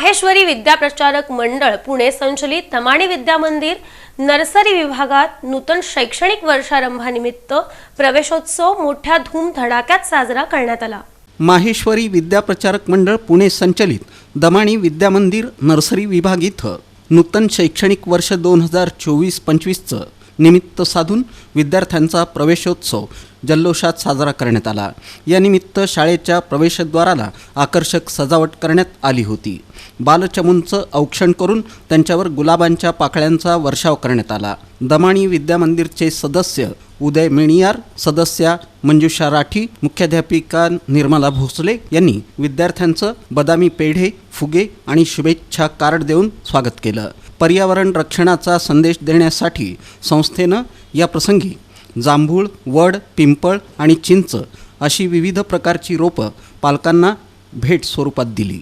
माहेश्वरी विद्याप्रचारक मंडळ पुणे संचलित धमाणी विद्या मंदिर नर्सरी विभागात नूतन शैक्षणिक वर्षारंभानिमित्त प्रवेशोत्सव मोठ्या धूम धडाक्यात साजरा करण्यात आला. माहेश्वरी विद्याप्रचारक मंडळ पुणे संचलित दमाणी विद्यामंदिर नर्सरी विभाग इथं नूतन शैक्षणिक वर्ष दोन हजार चोवीस पंचवीसचं निमित्त साधून विद्यार्थ्यांचा प्रवेशोत्सव जल्लोषात साजरा करण्यात आला. या निमित्त शाळेच्या प्रवेशद्वाराला आकर्षक सजावट करण्यात आली होती. बालचमूंचं औक्षण करून त्यांच्यावर गुलाबांच्या पाकळ्यांचा वर्षाव करण्यात आला. दमाणी विद्यामंदिरचे सदस्य उदय मिणियार सदस्या मंजुषा राठी मुख्याध्यापिका निर्मला भोसले यांनी विद्यार्थ्यांचं बदामी पेढे फुगे आणि शुभेच्छा कार्ड देऊन स्वागत केलं. पर्यावरण रक्षणाचा संदेश देण्यासाठी संस्थेनं या प्रसंगी जांभूळ वड पिंपळ आणि चिंच अशी विविध प्रकारची रोपं पालकांना भेट स्वरूपात दिली.